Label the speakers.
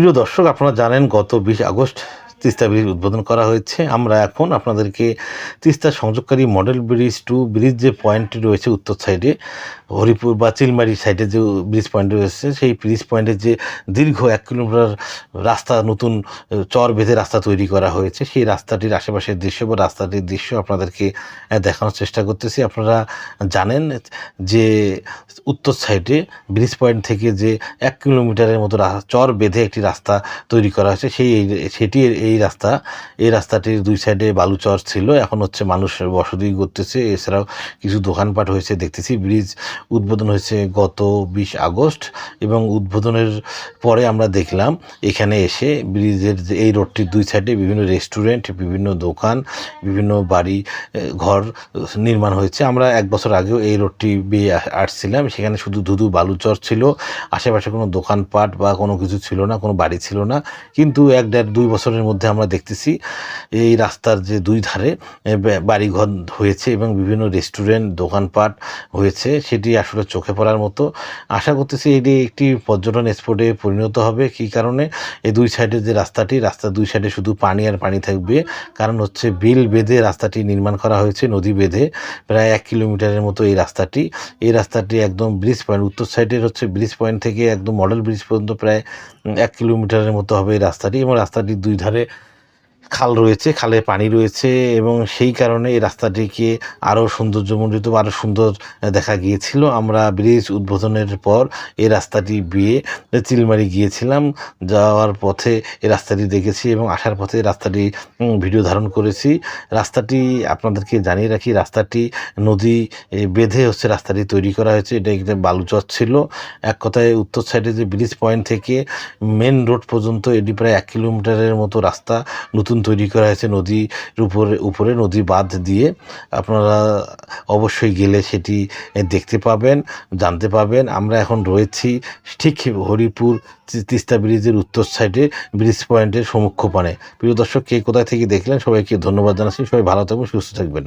Speaker 1: প্রিয় দর্শক আপনারা জানেন গত বিশ আগস্ট তিস্তা ব্রিজ উদ্বোধন করা হয়েছে। আমরা এখন আপনাদেরকে তিস্তা সংযোগকারী মডেল ব্রিজ টু ব্রিজ যে পয়েন্টটি রয়েছে উত্তর সাইডে, হরিপুর বা চিলমারি সাইডে যে ব্রিজ পয়েন্ট রয়েছে, সেই ব্রিজ পয়েন্টের যে দীর্ঘ এক কিলোমিটার রাস্তা, নতুন চর বেঁধে রাস্তা তৈরি করা হয়েছে, সেই রাস্তাটির আশেপাশের দৃশ্য বা রাস্তাটির দৃশ্য আপনাদেরকে দেখানোর চেষ্টা করতেছি। আপনারা জানেন যে উত্তর সাইডে ব্রিজ পয়েন্ট থেকে যে এক কিলোমিটারের মতো চর বেঁধে একটি রাস্তা তৈরি করা হয়েছে, সেই সেটি এই রাস্তা, এই রাস্তাটির দুই সাইডে বালুচর ছিল। এখন হচ্ছে মানুষ বসতি করতেছে। এছাড়াও কিছু দোকানপাট হয়েছে, দেখতেছি। ব্রিজ উদ্বোধন হয়েছে গত বিশ আগস্ট এবং উদ্বোধনের পরে আমরা দেখলাম এখানে এসে ব্রিজের এই রোডটির দুই সাইডে বিভিন্ন রেস্টুরেন্ট বিভিন্ন দোকান, বিভিন্ন বাড়ি ঘর নির্মাণ হয়েছে। আমরা এক বছর আগেও এই রোডটি বেয়ে আসছিলাম। সেখানে শুধু ধুধু বালুচর ছিল। আশেপাশে কোনো দোকানপাট বা কোনো কিছু ছিল না, কোনো বাড়ি ছিল না। কিন্তু এক দেড় দুই বছরের মধ্যে আমরা দেখতেছি, এই রাস্তার যে দুই ধারে বাড়িঘর হয়েছে এবং বিভিন্ন রেস্টুরেন্ট, দোকানপাট হয়েছে, সেটি আসলে চোখে পড়ার মতো। আশা করতেছি এটি একটি পর্যটন স্পটে পরিণত হবে। কী কারণে? এই দুই সাইডে যে রাস্তাটি রাস্তার দুই সাইডে শুধু পানি আর পানি থাকবে। কারণ হচ্ছে বিল বেঁধে রাস্তাটি নির্মাণ করা হয়েছে, নদী বেঁধে। প্রায় এক কিলোমিটারের মতো এই রাস্তাটি। এই রাস্তাটি একদম ব্রিজ পয়েন্ট, উত্তর সাইডের হচ্ছে ব্রিজ পয়েন্ট থেকে একদম মডেল ব্রিজ পর্যন্ত প্রায় এক কিলোমিটারের মতো হবে এই রাস্তাটি এবং রাস্তাটির দুই ধারে খাল রয়েছে, খালে পানি রয়েছে এবং সেই কারণে এই রাস্তাটিকে আরও সৌন্দর্যমণ্ডিত আরও সুন্দর দেখা গিয়েছিল। আমরা ব্রিজ উদ্বোধনের পর এই রাস্তাটি বিয়ে চিলমারি গিয়েছিলাম। যাওয়ার পথে এই রাস্তাটি দেখেছি এবং আসার পথে রাস্তাটি ভিডিও ধারণ করেছি। রাস্তাটি আপনাদেরকে জানিয়ে রাখি, রাস্তাটি নদী বেঁধে হচ্ছে রাস্তাটি তৈরি করা হয়েছে। এটা একটা বালুচর ছিল। এক কথায় উত্তর সাইডে যে ব্রিজ পয়েন্ট থেকে মেন রোড পর্যন্ত এটি প্রায় এক কিলোমিটারের মতো রাস্তা নতুন তৈরি করা হয়েছে নদীর উপরে উপরে নদী বাঁধ দিয়ে। আপনারা অবশ্যই গেলে সেটি দেখতে পাবেন, জানতে পাবেন। আমরা এখন রয়েছি ঠিক হরিপুর তিস্তা ব্রিজের উত্তর সাইডে, ব্রিজ পয়েন্টের সম্মুখপানে। প্রিয় দর্শক, কে কোথায় থেকে দেখলেন, সবাইকে ধন্যবাদ জানাচ্ছি। সবাই ভালো থাকবেন, সুস্থ থাকবেন।